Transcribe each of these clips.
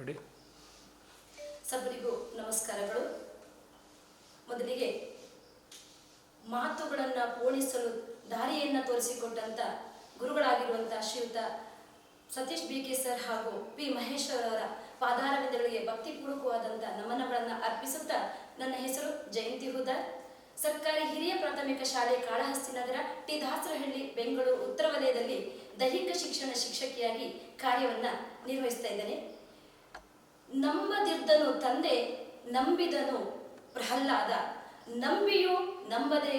Ready ಸಬ್ಬರಿಗೂ ನಮಸ್ಕಾರಗಳು. ಮೊದಲಿಗೆ ಮಾತುಗಳನ್ನು ಪೋಣಿಸಲು ದಾರಿಯನ್ನು ತೋರಿಸಿಕೊಟ್ಟಂತ ಗುರುಗಳಾಗಿರುವಂಥ ಶ್ರೀಯುತ ಸತೀಶ್ ಬಿ ಕೆ ಸರ್ ಹಾಗೂ ಪಿ ಮಹೇಶ್ ಅವರವರ ಪಾದಾರವಿಂದಗಳಿಗೆ ಭಕ್ತಿಪೂರ್ವಕವಾದಂಥ ನಮನಗಳನ್ನು ಅರ್ಪಿಸುತ್ತಾ ನನ್ನ ಹೆಸರು ಜಯಂತಿ ಹುದಾರ್. ಸರ್ಕಾರಿ ಹಿರಿಯ ಪ್ರಾಥಮಿಕ ಶಾಲೆ ಕಾಳಹಸ್ತಿ ನಗರ ಟಿ ದಾಸರಹಳ್ಳಿ ಬೆಂಗಳೂರು, ಉತ್ತರ ವಲಯದಲ್ಲಿ ದೈಹಿಕ ಶಿಕ್ಷಣ ಶಿಕ್ಷಕಿಯಾಗಿ ಕಾರ್ಯವನ್ನ ನಿರ್ವಹಿಸ್ತಾ ಇದ್ದೇನೆ. ನಂಬದಿದ್ದನು ತಂದೆ, ನಂಬಿದನು ಪ್ರಹ್ಲಾದ. ನಂಬಿಯೂ ನಂಬದೆ,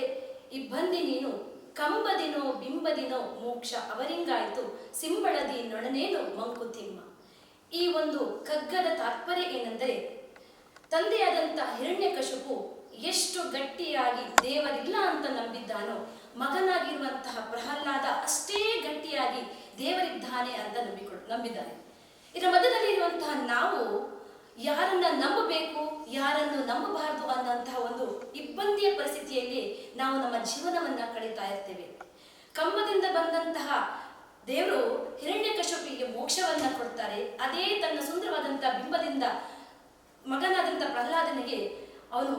ಇಬ್ಬಂದಿ ನೀನು ಕಂಬದಿನೋ ಬಿಂಬದಿನೋ ಮೋಕ್ಷ ಅವರಿಂಗಾಯಿತು, ಸಿಂಬಳದಿ ನೊಡನೇನು ಮಂಕುತಿಮ್ಮ ಈ ಒಂದು ಕಗ್ಗದ ತಾತ್ಪರ್ಯ ಏನೆಂದರೆ ತಂದೆಯಾದಂಥ ಹಿರಣ್ಯಕಶುಪು ಎಷ್ಟು ಗಟ್ಟಿಯಾಗಿ ದೇವರಿಲ್ಲ ಅಂತ ನಂಬಿದ್ದಾನೋ, ಮಗನಾಗಿರುವಂತಹ ಪ್ರಹ್ಲಾದ ಅಷ್ಟೇ ಗಟ್ಟಿಯಾಗಿ ದೇವರಿದ್ದಾನೆ ಅಂತ ನಂಬಿಕೊಂಡು ನಂಬಿದ್ದಾನೆ. ಇದರ ಮಧ್ಯದಲ್ಲಿ ಇರುವಂತಹ ನಾವು ಯಾರನ್ನ ನಂಬಬೇಕು, ಯಾರನ್ನು ನಂಬಬಾರದು ಅನ್ನುವಂತಹ ಒಂದು ಇಬ್ಬಂದಿಯ ಪರಿಸ್ಥಿತಿಯಲ್ಲಿ ನಾವು ನಮ್ಮ ಜೀವನವನ್ನ ಕಳೀತಾ ಇರ್ತೇವೆ. ಕಂಬದಿಂದ ಬಂದಂತಹ ದೇವರು ಹಿರಣ್ಯಕಶಪಿಗೆ ಮೋಕ್ಷವನ್ನ ಕೊಡ್ತಾರೆ. ಅದೇ ತನ್ನ ಸುಂದರವಾದಂತಹ ಬಿಂಬದಿಂದ ಮಗನಾದಂಥ ಪ್ರಹ್ಲಾದನಿಗೆ ಅವನು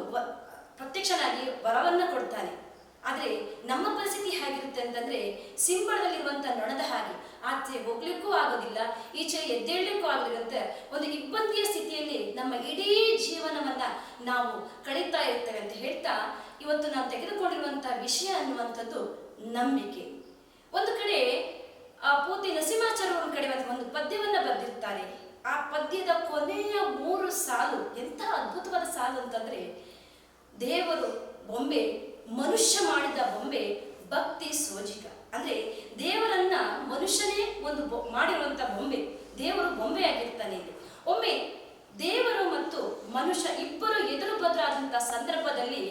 ಪ್ರತ್ಯಕ್ಷನಾಗಿ ವರವನ್ನ ಕೊಡ್ತಾನೆ. ಆದರೆ ನಮ್ಮ ಪರಿಸ್ಥಿತಿ ಹೇಗಿರುತ್ತೆ ಅಂತಂದ್ರೆ ಸಿಂಬಳದಲ್ಲಿರುವಂಥ ನೊಣದ ಹಾಗೆ. ಆಚೆ ಹೋಗ್ಲಿಕ್ಕೂ ಆಗೋದಿಲ್ಲ, ಈಚೆ ಎದ್ದೇಳಲಿಕ್ಕೂ ಆಗದಿರುತ್ತೆ. ಒಂದು ಇಬ್ಬಂದಿಯ ಸ್ಥಿತಿಯಲ್ಲಿ ನಮ್ಮ ಇಡೀ ಜೀವನವನ್ನ ನಾವು ಕಳೀತಾ ಇರ್ತೇವೆ ಅಂತ ಹೇಳ್ತಾ ಇವತ್ತು ನಾವು ತೆಗೆದುಕೊಂಡಿರುವಂತಹ ವಿಷಯ ಅನ್ನುವಂಥದ್ದು ನಂಬಿಕೆ. ಒಂದು ಕಡೆ ಆ ಪೂತಿ ನರಸಿಂಹಾಚಾರ್ಯವ್ರ ಕಡೆ ಒಂದು- ಒಂದು ಪದ್ಯವನ್ನ ಬರೆದಿರ್ತಾರೆ. ಆ ಪದ್ಯದ ಕೊನೆಯ ಮೂರು ಸಾಲು ಎಂಥ ಅದ್ಭುತವಾದ ಸಾಲು ಅಂತಂದ್ರೆ ದೇವರು ಬೊಂಬೆ ಮನುಷ್ಯ ಮಾಡಿದ ಬೊಂಬೆ ಭಕ್ತಿ ಸೋಜಿಕ ಅಂದ್ರೆ ದೇವರನ್ನ ಮನುಷ್ಯನೇ ಒಂದು ಮಾಡಿರುವಂತ ಬೊಂಬೆ. ದೇವರು ಬೊಂಬೆಯಾಗಿರ್ತಾನೆ ಇಲ್ಲಿ. ಒಮ್ಮೆ ದೇವರು ಮತ್ತು ಮನುಷ್ಯ ಇಬ್ಬರು ಎದುರು ಸಂದರ್ಭದಲ್ಲಿ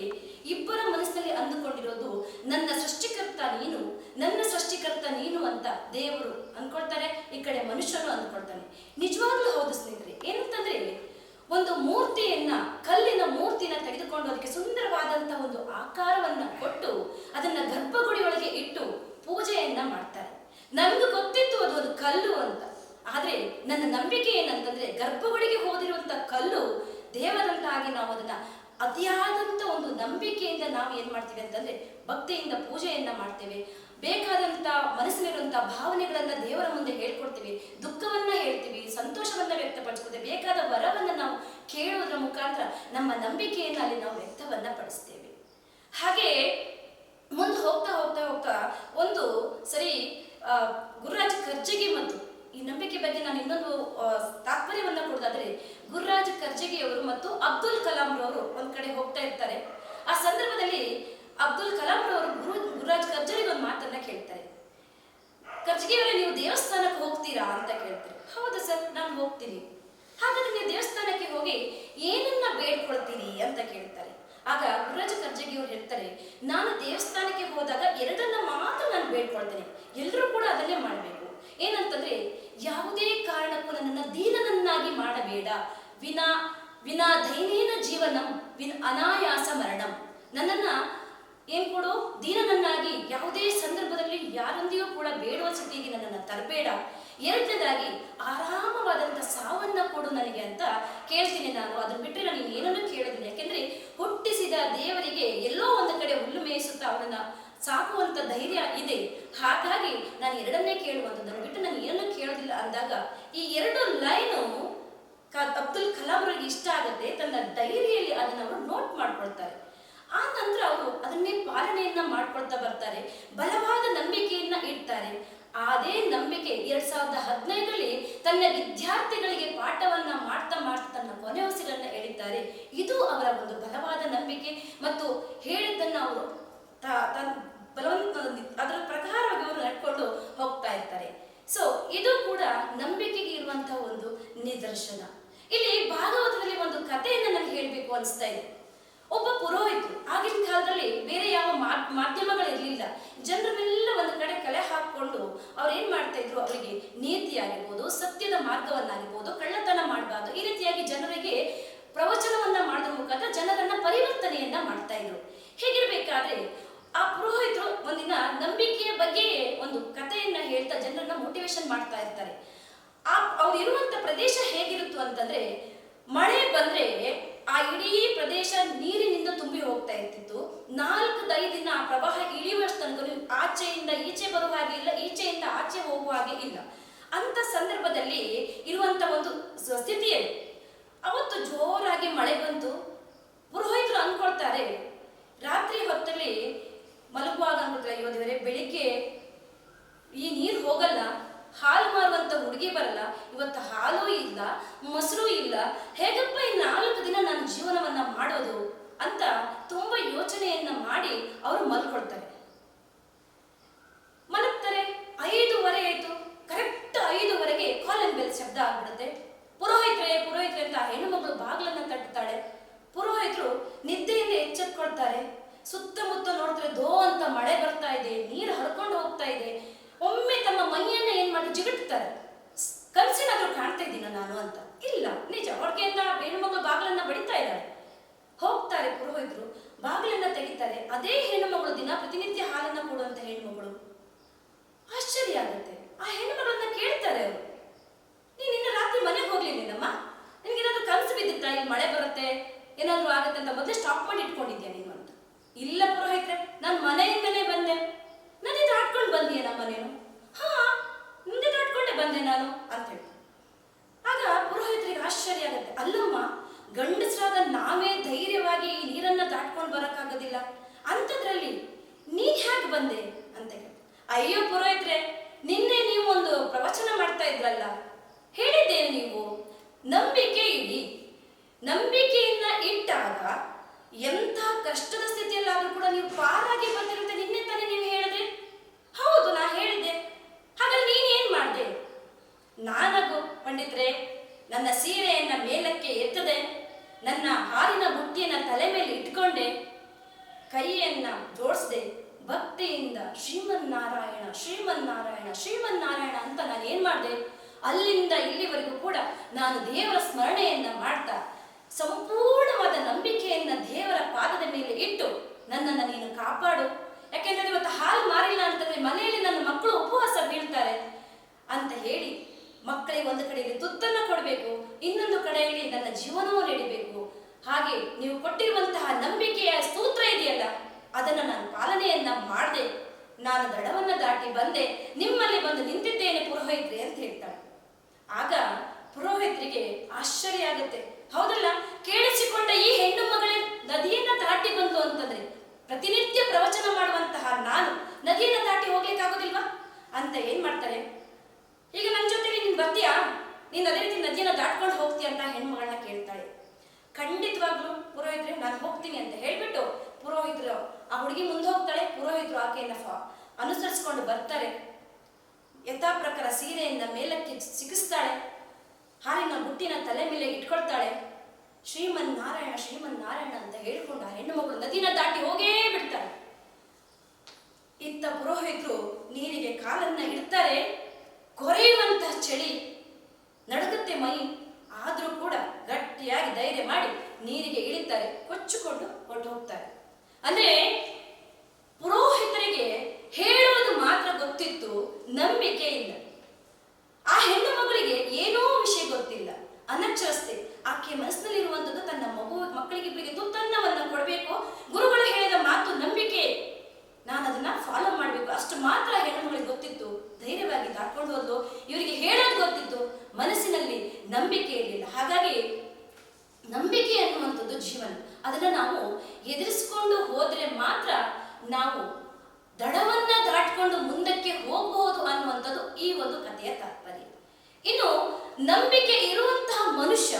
ಇಬ್ಬರ ಮನಸ್ಸಿನಲ್ಲಿ ಅಂದುಕೊಂಡಿರೋದು, ನನ್ನ ಸೃಷ್ಟಿಕರ್ತ ನೀನು, ನನ್ನ ಸೃಷ್ಟಿಕರ್ತ ನೀನು ಅಂತ ದೇವರು ಅಂದ್ಕೊಳ್ತಾರೆ, ಈ ಕಡೆ ಮನುಷ್ಯನು ಅಂದ್ಕೊಳ್ತಾನೆ. ನಿಜವಾಗ್ಲೂ ಹೌದು ಒಂದು ಮೂರ್ತಿಯನ್ನ, ಕಲ್ಲಿನ ಮೂರ್ತಿನ ತೆಗೆದುಕೊಂಡು ಅದಕ್ಕೆ ಸುಂದರವಾದಂತಹ ಒಂದು ಆಕಾರವನ್ನ ಕೊಟ್ಟು ಅದನ್ನ ಗರ್ಭಗುಡಿ ಒಳಗೆ ಇಟ್ಟು ಪೂಜೆಯನ್ನ ಮಾಡ್ತಾರೆ. ನಮ್ಗೆ ಗೊತ್ತಿತ್ತು ಅದು ಒಂದು ಕಲ್ಲು ಅಂತ. ಆದ್ರೆ ನನ್ನ ನಂಬಿಕೆ ಏನಂತಂದ್ರೆ ಗರ್ಭಗುಡಿಗೆ ಹೋದಿರುವಂತ ಕಲ್ಲು ದೇವರಂತಾಗಿ ನಾವು ಅದನ್ನ ಅತಿಯಾದಂತ ಒಂದು ನಂಬಿಕೆಯಿಂದ ನಾವು ಏನ್ ಮಾಡ್ತೀವಿ ಅಂತಂದ್ರೆ ಭಕ್ತಿಯಿಂದ ಪೂಜೆಯನ್ನ ಮಾಡ್ತೇವೆ. ಬೇಕಾದಂತ ಮನಸ್ಸಿನಲ್ಲಿರುವಂತ ಭಾವನೆಗಳನ್ನ ದೇವರ ಮುಂದೆ ಹೇಳ್ಕೊಡ್ತೀವಿ. ದುಃಖವನ್ನ ಹೇಳ್ತೀವಿ, ಸಂತೋಷವನ್ನ ವ್ಯಕ್ತಪಡಿಸ್ಕೊತೇವೆ ಬೇಕಾದ ವರವನ್ನ ನಾವು ಕೇಳುವುದರ ಮುಖಾಂತರ ನಮ್ಮ ನಂಬಿಕೆಯನ್ನ ಅಲ್ಲಿ ನಾವು ವ್ಯಕ್ತವನ್ನ ಪಡಿಸ್ತೇವೆ. ಹಾಗೆ ಮುಂದೆ ಹೋಗ್ತಾ ಹೋಗ್ತಾ ಹೋಗ್ತಾ ಒಂದು ಸರಿ ಗುರುರಾಜ್ ಕರ್ಜಗಿ ಮತ್ತು ಈ ನಂಬಿಕೆ ಬಗ್ಗೆ ನಾನು ಇನ್ನೊಂದು ತಾತ್ಪರ್ಯವನ್ನು ತಾತ್ಪರ್ಯವನ್ನ ಕೊಡೋದಾದ್ರೆ ಗುರುರಾಜ್ ಕರ್ಜಗಿಯವರು ಮತ್ತು ಅಬ್ದುಲ್ ಕಲಾಂ ರವರು ಒಂದ್ ಕಡೆ ಹೋಗ್ತಾ ಇರ್ತಾರೆ. ಆ ಸಂದರ್ಭದಲ್ಲಿ ಅಬ್ದುಲ್ ಕಲಾಂ ರವರು ಗುರು, ಗುರುರಾಜ್ ಕರ್ಜಗಿ ಒಂದು ಮಾತನ್ನ ಕೇಳ್ತಾರೆ ಕರ್ಜಗಿಯವರೇ ನೀವು ದೇವಸ್ಥಾನಕ್ಕೆ ಹೋಗ್ತೀರಾ ಅಂತ ಕೇಳ್ತಾರೆ ಹೌದು ಸರ್ ನಾನು ಹೋಗ್ತೀನಿ ಹಾಗಾದ್ರೆ ನೀವು ದೇವಸ್ಥಾನಕ್ಕೆ ಹೋಗಿ ಏನನ್ನ ಬೇಡ್ಕೊಳ್ತೀರಿ ಅಂತ ಕೇಳ್ತಾರೆ. ಆಗ ಗುರುರಾಜ ಕರ್ಜಗಿಯವರು ಹೇಳ್ತಾರೆ, ನಾನು ದೇವಸ್ಥಾನಕ್ಕೆ ಹೋದಾಗ ಎರಡನ್ನ ಮಾತ್ರ ನಾನು ಬೇಡ್ಕೊಳ್ತೇನೆ. ಎಲ್ಲರೂ ಕೂಡ ಅದನ್ನೇ ಮಾಡಬೇಕು. ಏನಂತಂದ್ರೆ, ಯಾವುದೇ ಕಾರಣಕ್ಕೂ ನನ್ನನ್ನು ದೀನನನ್ನಾಗಿ ಮಾಡಬೇಡ. ವಿನಾ ವಿನಾ ದೈನೇನ ಜೀವನಂ, ವಿನ್ ಅನಾಯಾಸ ಮರಣಂ. ನನ್ನನ್ನ ಏನ್ ಕೊಡು, ದೀನನನ್ನಾಗಿ ಯಾವುದೇ ಸಂದರ್ಭದಲ್ಲಿ ಯಾರೊಂದಿಗೂ ಕೂಡ ಬೇಡುವ ಸ್ಥಿತಿಗೆ ನನ್ನನ್ನು ತರಬೇಡ. ಎರಡನೇದಾಗಿ ಆರಾಮವಾದಂಥ ಸಾವನ್ನ ಕೊಡು ನನಗೆ ಅಂತ ಕೇಳ್ತೀನಿ ನಾನು. ಅದನ್ನ ಬಿಟ್ಟರೆ ನಾನು ಏನನ್ನೂ ಕೇಳೋದಿಲ್ಲ. ಯಾಕೆಂದ್ರೆ ಹುಟ್ಟಿಸಿದ ದೇವರಿಗೆ ಎಲ್ಲೋ ಒಂದು ಕಡೆ ಹುಲ್ಲು ಮೇಯಿಸುತ್ತಾ ಅವನನ್ನ ಸಾಕುವಂತ ಧೈರ್ಯ ಇದೆ. ಹಾಗಾಗಿ ನಾನು ಎರಡನ್ನೇ ಕೇಳುವಂಥದ್ದನ್ನು ಬಿಟ್ಟು ನಾನು ಏನನ್ನೂ ಕೇಳೋದಿಲ್ಲ ಅಂದಾಗ ಈ ಎರಡು ಲೈನು ಅಬ್ದುಲ್ ಕಲಾಂ ಅವರಿಗೆ ಇಷ್ಟ ಆಗುತ್ತೆ. ತನ್ನ ಡೈರಿಯಲ್ಲಿ ಅದನ್ನ ಅವರು ನೋಟ್ ಮಾಡ್ಕೊಳ್ತಾರೆ. ಆ ನಂತರ ಅವರು ಅದನ್ನೇ ಪಾಲನೆಯನ್ನ ಮಾಡ್ಕೊಳ್ತಾ ಬರ್ತಾರೆ. ಬಲವಾದ ನಂಬಿಕೆಯನ್ನ ಇಡ್ತಾರೆ. ಅದೇ ನಂಬಿಕೆ ಎರಡ್ ಸಾವಿರದ ಹದಿನೈದರಲ್ಲಿ ತನ್ನ ವಿದ್ಯಾರ್ಥಿಗಳಿಗೆ ಪಾಠವನ್ನ ಮಾಡ್ತಾ ಮಾಡ್ತಾ ತನ್ನ ಕೊನೆ ಉಸಿರನ್ನ ಹೇಳಿದ್ದಾರೆ. ಇದು ಅವರ ಒಂದು ಬಲವಾದ ನಂಬಿಕೆ ಮತ್ತು ಹೇಳಿದ್ದನ್ನ ಅವರು ಬಲವಂತ, ಅದರ ಪ್ರಕಾರವಾಗಿ ಅವರು ನಡ್ಕೊಂಡು ಹೋಗ್ತಾ ಇರ್ತಾರೆ. ಸೊ ಇದು ಕೂಡ ನಂಬಿಕೆಗೆ ಇರುವಂತಹ ಒಂದು ನಿದರ್ಶನ. ಇಲ್ಲಿ ಭಾಗವತದಲ್ಲಿ ಒಂದು ಕಥೆಯನ್ನ ನಾನು ಹೇಳಬೇಕು ಅನಿಸ್ತಾ ಇದೆ. ಒಬ್ಬ ಪುರೋಹಿತರು. ಆಗಿನ ಕಾಲದಲ್ಲಿ ಬೇರೆ ಯಾವ ಮಾಧ್ಯಮಗಳಿರ್ಲಿಲ್ಲ. ಜನರನ್ನೆಲ್ಲ ಒಂದು ಕಡೆ ಕಲೆ ಹಾಕೊಂಡು ಅವ್ರು ಏನ್ ಮಾಡ್ತಾ ಇದ್ರು? ಅವರಿಗೆ ನೀತಿ ಆಗಿರ್ಬೋದು ಸತ್ಯದ ಮಾರ್ಗವನ್ನಾಗಿರ್ಬೋದು, ಕಳ್ಳತನ ಮಾಡಬಾರ್ದು, ಈ ರೀತಿಯಾಗಿ ಜನರಿಗೆ ಪ್ರವಚನವನ್ನ ಮಾಡೋದ್ರ ಮುಖಾಂತರ ಜನರನ್ನ ಪರಿವರ್ತನೆಯನ್ನ ಮಾಡ್ತಾ ಇದ್ರು. ಹೀಗಿರ್ಬೇಕಾದ್ರೆ, ಆ ಪುರೋಹಿತರು ಒಂದಿನ ನಂಬಿಕೆಯ ಬಗ್ಗೆ ಒಂದು ಕಥೆಯನ್ನ ಹೇಳ್ತಾ ಜನರನ್ನ ಮೋಟಿವೇಶನ್ ಮಾಡ್ತಾ ಇರ್ತಾರೆ. ಆ, ಅವ್ರು ಇರುವಂತ ಪ್ರದೇಶ ಹೇಗಿರುತ್ತು ಅಂತಂದ್ರೆ, ಮಳೆ ಬಂದ್ರೆ ಆ ಇಡೀ ಪ್ರದೇಶ ನೀರಿನಿಂದ ತುಂಬಿ ಹೋಗ್ತಾ ಇರ್ತಿತ್ತು. ನಾಲ್ಕು ದಿನ ಆ ಪ್ರವಾಹ ಇಳಿಯುವಷ್ಟು ತನಕ ಆಚೆಯಿಂದ ಈಚೆ ಬರುವ ಹಾಗೆ ಇಲ್ಲ, ಈಚೆಯಿಂದ ಆಚೆ ಹೋಗುವ ಹಾಗೆ ಇಲ್ಲ. ಅಂತ ಸಂದರ್ಭದಲ್ಲಿ ಇರುವಂತ ಒಂದು ಸ್ಥಿತಿಯಲ್ಲಿ ಅವತ್ತು ಜೋರಾಗಿ ಮಳೆ ಬಂತು. ಪುರೋಹಿತರು ಅನ್ಕೊಳ್ತಾರೆ ರಾತ್ರಿ ಹೊತ್ತಲ್ಲಿ ಮಲಗುವಾಗ ಅನ್ಕೊಳ್ತಾರೆ ಅಯ್ಯೋ ದೇವರೇ, ಬೆಳಿಗ್ಗೆ ಈ ನೀರು ಹೋಗಲ್ಲ, ಹಾಲು ಮಾರುವಂತ ಹುಡುಗಿ ಬರಲ್ಲ. ಇವತ್ತು ಹಾಲು ಇಲ್ಲ, ಮೊಸರು ಇಲ್ಲ. ಹೇಗಪ್ಪ ಈ ನಾಲ್ಕು ದಿನ ನನ್ನ ಜೀವನವನ್ನ ಮಾಡೋದು ಅಂತ ತುಂಬಾ ಯೋಚನೆಯನ್ನ ಮಾಡಿ ಅವರು ಮಲ್ಕೊಳ್ತಾರೆ ಮಲಗ್ತಾರೆ ಐದೂವರೆ ಆಯ್ತು ಕರೆಕ್ಟ್ ಐದೂವರೆಗೆ ಕಾಲನ್ ಬೆಲ್ ಶಬ್ದ ಆಗ್ಬಿಡುತ್ತೆ ಪುರೋಹಿತ್ರೆ ಪುರೋಹಿತ್ರೆ ಅಂತ ಹೆಣ್ಣು ಮಗಳು ಬಾಗಿಲನ್ನ ತಟ್ಟುತ್ತಾಳೆ ಪುರೋಹಿತರು ನಿದ್ದೆಯಿಂದ ಎಚ್ಚೆತ್ಕೊಳ್ತಾರೆ ಸುತ್ತಮುತ್ತ ನೋಡ್ತಾರೆ ದೋ ಅಂತ ಮಳೆ ಬರ್ತಾ ಇದೆ ನೀರು ಹರ್ಕೊಂಡು ಹೋಗ್ತಾ ಇದೆ ಒಮ್ಮೆ ತಮ್ಮ ಮೈಯನ್ನ ಏನ್ ಮಾಡಿ ಜಿಗಟ್ತಾರೆ ಕನ್ಸಿನಾದ್ರೂ ಕಾಣ್ತಾ ಇದ್ದೀನ ನಾನು ಅಂತ ಇಲ್ಲ ನಿಜ ಹೊರಗೆಯಿಂದ ಹೆಣ್ಣು ಮಗಳು ಬಾಗಿಲನ್ನ ಬಡಿತಾ ಇದ್ದಾರೆ ಹೋಗ್ತಾರೆ ಪುರೋಹಿತರು, ಬಾಗಿಲನ್ನ ತೆಗಿತಾರೆ. ಅದೇ ಹೆಣ್ಣುಮಗಳು ದಿನ ಪ್ರತಿನಿತ್ಯ ಹಾಲನ್ನ ಕೊಡುವಂತ ಹೆಣ್ಮಗಳು ಆಶ್ಚರ್ಯ ಆಗುತ್ತೆ. ಆ ಹೆಣ್ಣುಮಗಳನ್ನ ಕೇಳ್ತಾರೆ ಅವರು. ನೀನ್ ನಿನ್ನ ರಾತ್ರಿ ಮನೆಗೆ ಹೋಗ್ಲಿಲ್ಲೇನಮ್ಮ? ನಿನ್ಗೇನಾದ್ರೂ ಕನಸು ಬಿದ್ದಿತ್ತಾ? ಇಲ್ಲಿ ಮಳೆ ಬರುತ್ತೆ, ಏನಾದ್ರೂ ಆಗುತ್ತೆ ಅಂತ ಮೊದಲೇ ಸ್ಟಾಪ್ ಮಾಡಿ ಇಟ್ಕೊಂಡಿದ್ಯಾ ನೀನು ಅಂತ. ಇಲ್ಲ ಪುರೋಹಿತ್ರೆ, ನಾನು ಮನೆಯಿಂದನೇ ಬಂದೆ. ನನ್ನೇ ದಾಟ್ಕೊಂಡು ಬಂದಿಯೇನಮ್ಮ ನೀನು? ಹಾ ಮುಂದೆ ದಾಟ್ಕೊಂಡೆ ಬಂದೆ ನಾನು, ಅಂತ ಹೇಳಿ ಆಗ ಪುರೋಹಿತರಿಗೆ ಆಶ್ಚರ್ಯ ಆಗುತ್ತೆ. ಅಲ್ಲಮ್ಮ, ಗಂಡಸರಾದ ನಾವೇ ಧೈರ್ಯವಾಗಿ ಈ ನೀರನ್ನ ದಾಟ್ಕೊಂಡು ಬರೋಕ್ಕಾಗೋದಿಲ್ಲ. ಅಂಥದ್ರಲ್ಲಿ ನೀನ್ ಹೇಗೆ ಬಂದೆ? ಅಂತ. ಅಯ್ಯೋ ಪುರೋಹಿತ್ರೆ, ನಿನ್ನೆ ನೀವು ಒಂದು ಪ್ರವಚನ ಮಾಡ್ತಾ ಇದ್ರಲ್ಲ. ಹೇಳಿದ್ದೆ ನೀವು, ನಂಬಿಕೆ ಇಡಿ. ನಂಬಿಕೆಯನ್ನ ಇಟ್ಟಾಗ ಎಂಥ ಕಷ್ಟದ ಸ್ಥಿತಿಯಲ್ಲಾದ್ರೂ ಕೂಡ ನೀವು ಪಾರಾಗಿ ಬಂದಿರುತ್ತೆ. ನಿನ್ನೆ ತಾನೇ ನೀವು ಹೇಳಿದ್ರೆ ಹೌದು, ನಾ ಹೇಳಿದ್ದೆ. ಹಾಗಾದ್ರೆ ನೀನ್ ಏನ್ ಮಾಡ್ದೆ? ನಾನಗು, ಪಂಡಿತ್ರೆ ನನ್ನ ಸೀರೆಯನ್ನ ಮೇಲಕ್ಕೆ ಎತ್ತದೆ, ನನ್ನ ಹಾರಿನ ಬುಟ್ಟಿಯನ್ನ ತಲೆ ಮೇಲೆ ಇಟ್ಕೊಂಡೆ, ಕೈಯನ್ನ ಜೋಡಿಸ್ದೆ, ಭಕ್ತಿಯಿಂದ ಶ್ರೀಮನ್ನಾರಾಯಣ ಶ್ರೀಮನ್ನಾರಾಯಣ ಶ್ರೀಮನ್ನಾರಾಯಣ ಅಂತ ನಾನು ಏನ್ ಮಾಡಿದೆ? ಅಲ್ಲಿಂದ ಇಲ್ಲಿವರೆಗೂ ಕೂಡ ನಾನು ದೇವರ ಸ್ಮರಣೆಯನ್ನ ಮಾಡ್ತಾ, ಸಂಪೂರ್ಣವಾದ ನಂಬಿಕೆಯನ್ನ ದೇವರ ಪಾದದ ಮೇಲೆ ಇಟ್ಟು ನನ್ನನ್ನು ನೀನು ಕಾಪಾಡು. ಯಾಕೆಂದ್ರೆ ಇವತ್ತು ಹಾಲು ಮಾರಿಲ್ಲ ಅಂತಂದ್ರೆ ಮನೆಯಲ್ಲಿ ನನ್ನ ಮಕ್ಕಳು ಉಪವಾಸ ಬೀಳ್ತಾರೆ ಅಂತ ಹೇಳಿ ಮಕ್ಕಳಿಗೆ ಒಂದು ಕಡೆಯಲ್ಲಿ ತುತ್ತನ್ನ ಕೊಡಬೇಕು, ಇನ್ನೊಂದು ಕಡೆಯಲ್ಲಿ ನನ್ನ ಜೀವನವೂ ನೀಡಬೇಕು. ಹಾಗೆ ನೀವು ಕೊಟ್ಟಿರುವಂತಹ ನಂಬಿಕೆಯ ಸೂತ್ರ ಇದೆಯಲ್ಲ, ಅದನ್ನ ನಾನು ಪಾಲನೆಯನ್ನ ಮಾಡಿದೆ. ನಾನು ದಡವನ್ನು ದಾಟಿ ಬಂದೆ. ನಿಮ್ಮಲ್ಲಿ ಬಂದು ನಿಂತಿದ್ದೇನೆ ಪುರೋಹಿತ್ರಿ ಅಂತ ಹೇಳ್ತಾಳೆ. ಆಗ ಪುರೋಹಿತ್ರಿಗೆ ಆಶ್ಚರ್ಯ ಆಗುತ್ತೆ. ಹೌದಲ್ಲ, ಕೇಳಿಸಿಕೊಂಡ ಈ ಹೆಣ್ಣು ಮಗಳೇ ನದಿಯನ್ನ ದಾಟಿ ಬಂತು ಅಂತಂದ್ರೆ ಪ್ರತಿನಿತ್ಯ ಪ್ರವಚನ ಮಾಡುವಂತಹ ನಾನು ನದಿಯನ್ನ ದಾಟಿ ಹೋಗ್ಲಿಕ್ಕಾಗೋದಿಲ್ವಾ? ಅಂತ ಏನ್ ಮಾಡ್ತಾರೆ? ಈಗ ನನ್ನ ಬರ್ತೀಯಾ ನೀನ್ ಅದೇ ರೀತಿ ನದಿಯನ್ನ ದಾಟ್ಕೊಂಡು ಹೋಗ್ತೀಯ ಅಂತ ಹೆಣ್ಮಗಳನ್ನ ಕೇಳ್ತಾಳೆ. ಖಂಡಿತವಾಗ್ಲೂ ಪುರೋಹಿತರೆ, ನಾನು ಹೋಗ್ತೀನಿ ಅಂತ ಹೇಳ್ಬಿಟ್ಟು ಪುರೋಹಿತ್ರು, ಆ ಹುಡುಗಿ ಮುಂದೆ ಹೋಗ್ತಾಳೆ, ಪುರೋಹಿತ್ರು ಆಕೆಯನ್ನ ಅನುಸರಿಸ್ಕೊಂಡು ಬರ್ತಾರೆ. ಯಥಾ ಪ್ರಕಾರ ಸೀರೆಯಿಂದ ಮೇಲಕ್ಕೆ ಸಿಗಿಸ್ತಾಳೆ ಹಾಲಿನ ಬುಟ್ಟಿನ ತಲೆ ಮೇಲೆ ಇಟ್ಕೊಳ್ತಾಳೆ ಶ್ರೀಮನ್ ನಾರಾಯಣ ಶ್ರೀಮನ್ ನಾರಾಯಣ ಅಂತ ಹೇಳ್ಕೊಂಡು ಆ ಹೆಣ್ಣು ಮಗಳು ನದಿನ ದಾಟಿ ಹೋಗೇ ಬಿಡ್ತಾಳೆ ಇತ್ತ ಪುರೋಹಿತರು ನೀರಿಗೆ ಕಾಲನ್ನ ಇಡ್ತಾರೆ ಕೊರೆಯುವಂತಹ ಚಳಿ ನಡುಗುತ್ತೆ ಮೈ ಆದ್ರೂ ಕೂಡ ಗಟ್ಟಿಯಾಗಿ ಧೈರ್ಯ ಮಾಡಿ ನೀರಿಗೆ ಇಳಿತಾರೆ ಕೊಚ್ಚಿಕೊಂಡು ಹೊರಟು ಹೋಗ್ತಾರೆ ಅಂದ್ರೆ ಪುರೋಹಿತರಿಗೆ ಹೇಳುವುದು ಮಾತ್ರ ಗೊತ್ತಿತ್ತು ನಂಬಿಕೆ ಇಲ್ಲ. ಆ ಹೆಣ್ಣು ಮಗಳಿಗೆ ಏನೋ ವಿಷಯ ಗೊತ್ತಿಲ್ಲ. ಅನಕ್ಷರಸ್ಥೆ. ಆಕೆ ಮನಸ್ಸಿನಲ್ಲಿರುವಂಥದ್ದು ತನ್ನ ಮಗು ಮಕ್ಕಳಿಗಿಬ್ಬರಿಗೆ ತುತ್ತನ್ನವನ್ನು ಕೊಡಬೇಕು. ಗುರುಗಳು ಹೇಳಿದ ಮಾತು ನಂಬಿಕೆ. ನಾನು ಅದನ್ನ ಫಾಲೋ ಮಾಡಬೇಕು. ಅಷ್ಟು ಮಾತ್ರ ಆ ಹೆಣ್ಣು ಮಗಳಿಗೆ ಗೊತ್ತಿತ್ತು. ಧೈರ್ಯವಾಗಿ ದಾಟ್ಕೊಂಡು ಹೋದ್ಲು. ಇವರಿಗೆ ಹೇಳೋದು ಗೊತ್ತಿತ್ತು. ಮನಸ್ಸಿನಲ್ಲಿ ನಂಬಿಕೆ ಇರಲಿಲ್ಲ. ಹಾಗಾಗಿ ನಂಬಿಕೆ ಅನ್ನುವಂಥದ್ದು ಜೀವನ. ಅದನ್ನ ನಾವು ಎದುರಿಸ್ಕೊಂಡು ಹೋದ್ರೆ ಮಾತ್ರ ನಾವು ದಡವನ್ನ ದಾಟ್ಕೊಂಡು ಮುಂದಕ್ಕೆ ಹೋಗಬಹುದು ಅನ್ನುವಂಥದ್ದು ಈ ಒಂದು ಕಥೆಯ ತಾತ್ಪರ್ಯ. ಇನ್ನು ನಂಬಿಕೆ ಇರುವಂತಹ ಮನುಷ್ಯ,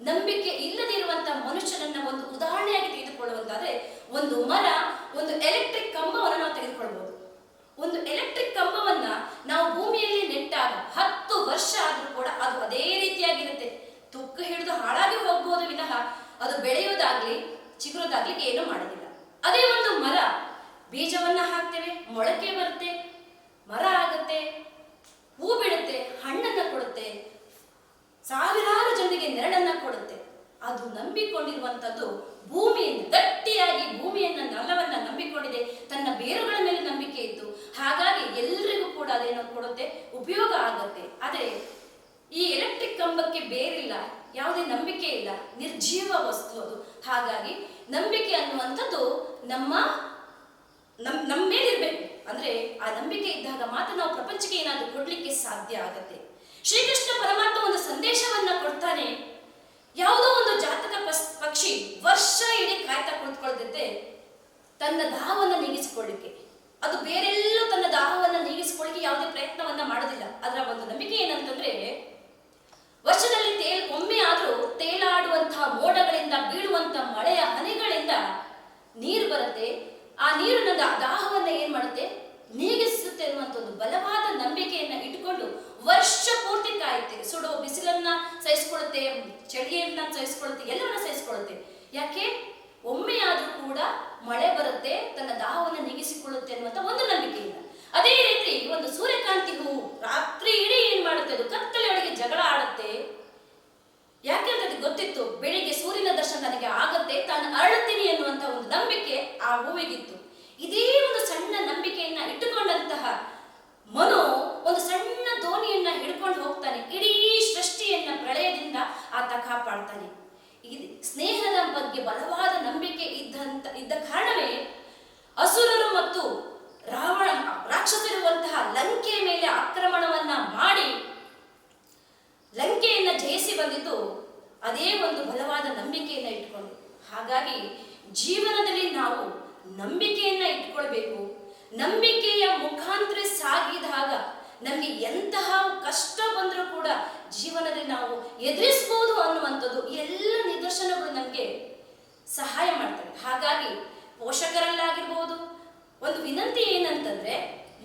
ನಂಬಿಕೆ ಇಲ್ಲದಿರುವಂತಹ ಮನುಷ್ಯನನ್ನ ಒಂದು ಉದಾಹರಣೆಯಾಗಿ ತೆಗೆದುಕೊಳ್ಳುವಂತಾದ್ರೆ ಒಂದು ಮರ, ಒಂದು ಎಲೆಕ್ಟ್ರಿಕ್ ಕಂಬವನ್ನು ನಾವು ತೆಗೆದುಕೊಳ್ಬಹುದು. ಒಂದು ಎಲೆಕ್ಟ್ರಿಕ್ ಕಂಬವನ್ನ ನಾವು ಭೂಮಿಯಲ್ಲಿ ನೆಟ್ಟಾಗ ಹತ್ತು ವರ್ಷ ಆದ್ರೂ ಕೂಡ ಅದು ಅದೇ ರೀತಿಯಾಗಿರುತ್ತೆ. ತುಕ್ಕು ಹಿಡಿದು ಹಾಳಾಗಿ ಹೋಗಬಹುದು ವಿನಃ ಅದು ಬೆಳೆಯೋದಾಗ್ಲಿ ಚಿಗುರೋದಾಗ್ಲಿ ಏನು ಮಾಡೋದಿಲ್ಲ ಅದೇ ಒಂದು ಮರ ಬೀಜವನ್ನ ಹಾಕ್ತೇವೆ, ಮೊಳಕೆ ಬರುತ್ತೆ, ಮರ ಆಗುತ್ತೆ, ಹೂ ಬಿಡುತ್ತೆ, ಹಣ್ಣನ್ನ ಕೊಡುತ್ತೆ, ಸಾವಿರಾರು ಜನರಿಗೆ ನೆರಳನ್ನ ಕೊಡುತ್ತೆ. ಅದು ನಂಬಿಕೊಂಡಿರುವಂತದ್ದು ಭೂಮಿಯಿಂದ ಗಟ್ಟಿಯಾಗಿ ಭೂಮಿಯನ್ನ ನೆಲವನ್ನ ನಂಬಿಕೊಂಡಿದೆ. ತನ್ನ ಬೇರುಗಳ ಮೇಲೆ ನಂಬಿಕೆ ಇತ್ತು. ಹಾಗಾಗಿ ಎಲ್ರಿಗೂ ಕೂಡ ಅದೇನೋ ಕೊಡುತ್ತೆ, ಉಪಯೋಗ ಆಗುತ್ತೆ. ಆದರೆ ಈ ಎಲೆಕ್ಟ್ರಿಕ್ ಕಂಬಕ್ಕೆ ಬೇರಿಲ್ಲ, ಯಾವುದೇ ನಂಬಿಕೆ ಇಲ್ಲ, ನಿರ್ಜೀವ ವಸ್ತು ಅದು. ಹಾಗಾಗಿ ನಂಬಿಕೆ ಅನ್ನುವಂಥದ್ದು ನಮ್ಮ ನಮ್ ನಮ್ಮ ಮೇಲಿರ್ಬೇಕು. ಅಂದ್ರೆ ಆ ನಂಬಿಕೆ ಇದ್ದಾಗ ಮಾತ್ರ ನಾವು ಪ್ರಪಂಚಕ್ಕೆ ಏನಾದರೂ ಕೊಡ್ಲಿಕ್ಕೆ ಸಾಧ್ಯ ಆಗತ್ತೆ. ಶ್ರೀಕೃಷ್ಣ ಪರಮಾತ್ಮ ಒಂದು ಸಂದೇಶವನ್ನ ಕೊಡ್ತಾನೆ. ಯಾವುದೋ ಒಂದು ಜಾತಕ ಪಕ್ಷಿ ವರ್ಷ ಇಡೀ ಕಾಯ್ತಾ ಕುಳಿತುಕೊಳ್ತಿದ್ದೆ ತನ್ನ ದಾಹವನ್ನು ನೀಗಿಸಿಕೊಳ್ಳಿಕ್ಕೆ. ಅದು ಬೇರೆಲ್ಲೂ ತನ್ನ ದಾಹವನ್ನು ನೀಗಿಸಿಕೊಳ್ಳಿಕ್ಕೆ ಯಾವುದೇ ಪ್ರಯತ್ನವನ್ನ ಮಾಡೋದಿಲ್ಲ. ಅದರ ಒಂದು ನಂಬಿಕೆ ಏನಂತಂದ್ರೆ, ವರ್ಷದಲ್ಲಿ ತೇಲ್, ಒಮ್ಮೆ ಆದ್ರೂ ತೇಲಾಡುವಂತಹ ಮೋಡಗಳಿಂದ ಬೀಳುವಂತ ಮಳೆಯ ಹನಿಗಳಿಂದ ನೀರು ಬರುತ್ತೆ. ಆ ನೀರು ನನ್ನ ದಾಹವನ್ನ ಏನ್ ಮಾಡುತ್ತೆ? ನೀಗಿಸುತ್ತೆ ಅನ್ನುವಂಥ ಒಂದು ಬಲವಾದ ನಂಬಿಕೆಯನ್ನ ಇಟ್ಟುಕೊಂಡು ವರ್ಷ ಪೂರ್ತಿ ಕಾಯುತ್ತೆ. ಸುಡೋ ಬಿಸಿಲನ್ನ ಸಹಿಸ್ಕೊಳುತ್ತೆ ಚಳಿಯನ್ನ ಸಹಿಸ್ಕೊಳ್ಳುತ್ತೆ, ಎಲ್ಲವನ್ನ ಸಹಿಸ್ಕೊಳ್ಳುತ್ತೆ. ಯಾಕೆ? ಒಮ್ಮೆ ಆದ್ರೂ ಕೂಡ ಮಳೆ ಬರುತ್ತೆ ತನ್ನ ದಾಹವನ್ನ ನೀಗಿಸಿಕೊಳ್ಳುತ್ತೆ ಅನ್ನುವಂಥ ಒಂದು ನಂಬಿಕೆಯಿಂದ ಅದೇ ರೀತಿ ಒಂದು ಸೂರ್ಯಕಾಂತಿ ಹೂವು ರಾತ್ರಿ ಇಡೀ ಏನ್ ಮಾಡುತ್ತೆ ಅದು ಕತ್ತಲೆಯೊಳಗೆ ಜಗಳ ಆಡುತ್ತೆ ಯಾಕೆಂದ್ರೆ ಅದಕ್ಕೆ ಗೊತ್ತಿತ್ತು ಬೆಳಿಗ್ಗೆ ಸೂರ್ಯನ ದರ್ಶನ ನನಗೆ ಆಗತ್ತೆ ತಾನು ಅರಳುತ್ತೀನಿ ಎನ್ನುವಂತ ಒಂದು ನಂಬಿಕೆ ಆ ಹೂವಿಗಿತ್ತು. ಇದೇ ಒಂದು ಸಣ್ಣ ನಂಬಿಕೆಯನ್ನ ಇಟ್ಟುಕೊಂಡಂತಹ ಮನು ಒಂದು ಸಣ್ಣ ದೋಣಿಯನ್ನ ಹಿಡ್ಕೊಂಡು ಹೋಗ್ತಾನೆ. ಇಡೀ ಸೃಷ್ಟಿಯನ್ನ ಪ್ರಳಯದಿಂದ ಆತ ಕಾಪಾಡ್ತಾನೆ. ಸ್ನೇಹದ ಬಗ್ಗೆ ಬಲವಾದ ನಂಬಿಕೆ ಇದ್ದಂತ, ಇದ್ದ ಕಾರಣವೇ ಅಸುರರು ಮತ್ತು ರಾವಣ ರಾಕ್ಷಸರಿರುವಂತಹ ಲಂಕೆಯ ಮೇಲೆ ಆಕ್ರಮಣವನ್ನ ಮಾಡಿ ಲಂಕೆಯನ್ನ ಜಯಿಸಿ ಬಂದಿದ್ದು ಅದೇ ಒಂದು ಬಲವಾದ ನಂಬಿಕೆಯನ್ನ ಇಟ್ಕೊಂಡು ಹಾಗಾಗಿ ಜೀವನದಲ್ಲಿ ನಾವು ನಂಬಿಕೆಯನ್ನ ಇಟ್ಕೊಳ್ಬೇಕು ನಂಬಿಕೆಯ ಮುಖಾಂತರ ಸಾಗಿದಾಗ ನಮಗೆ ಎಂತಹ ಕಷ್ಟ ಬಂದರೂ ಕೂಡ ಜೀವನದಲ್ಲಿ ನಾವು ಎದುರಿಸ್ಬೋದು ಅನ್ನುವಂಥದ್ದು ಎಲ್ಲ ನಿದರ್ಶನಗಳು ನಮಗೆ ಸಹಾಯ ಮಾಡ್ತವೆ ಹಾಗಾಗಿ ಪೋಷಕರಲ್ಲಾಗಿರ್ಬೋದು. ಒಂದು ವಿನಂತಿ ಏನಂತಂದ್ರೆ,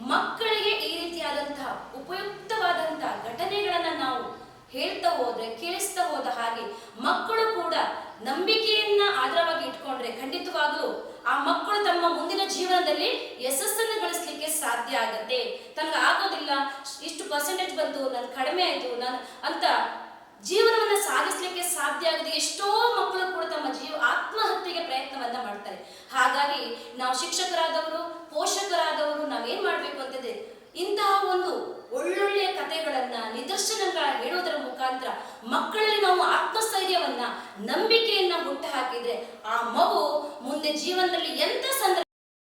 ಮಕ್ಕಳಿಗೆ ಈ ರೀತಿಯಾದಂತಹ ಉಪಯುಕ್ತವಾದಂತಹ ಘಟನೆಗಳನ್ನ ನಾವು ಹೇಳ್ತಾ ಹೋದ್ರೆ, ಕೇಳಿಸ್ತಾ ಹೋದ ಹಾಗೆ, ಮಕ್ಕಳು ಕೂಡ ನಂಬಿಕೆಯನ್ನ ಆಧಾರವಾಗಿ ಇಟ್ಕೊಂಡ್ರೆ ಖಂಡಿತವಾಗ್ಲೂ ಆ ಮಕ್ಕಳು ತಮ್ಮ ಮುಂದಿನ ಜೀವನದಲ್ಲಿ ಯಶಸ್ಸನ್ನು ಗಳಿಸ್ಲಿಕ್ಕೆ ಸಾಧ್ಯ ಆಗತ್ತೆ. ತನಗ ಆಗೋದಿಲ್ಲ, ಇಷ್ಟು ಪರ್ಸೆಂಟೇಜ್ ಬಂತು, ನನ್ ಕಡಿಮೆ ಆಯ್ತು, ನಾನು ಅಂತ ಜೀವನವನ್ನ ಸಾಗಿಸ್ಲಿಕ್ಕೆ ಸಾಧ್ಯ ಆಗದೆ. ಎಷ್ಟೋ ಮಕ್ಕಳು ಕೂಡ ತಮ್ಮ ಜೀವ ಆತ್ಮಹತ್ಯೆಗೆ ಪ್ರಯತ್ನವನ್ನ ಮಾಡ್ತಾರೆ ಹಾಗಾಗಿ ನಾವು ಶಿಕ್ಷಕರಾದವರು ಪೋಷಕರಾದವರು ನಾವೇನ್ ಮಾಡ್ಬೇಕು ಅಂತಂದ್ರೆ ಇಂತಹ ಒಂದು ಒಳ್ಳೊಳ್ಳೆಯ ಕಥೆಗಳನ್ನ, ನಿದರ್ಶನಗಳ ಹೇಳೋದರ ಮುಖಾಂತರ ಮಕ್ಕಳಲ್ಲಿ ನಾವು ಆತ್ಮಸ್ಥೈರ್ಯವನ್ನ, ನಂಬಿಕೆಯನ್ನ ಹುಟ್ಟು ಹಾಕಿದ್ರೆ ಆ ಮಗು ಮುಂದೆ ಜೀವನದಲ್ಲಿ ಎಂತ ಸಂದರ್ಭ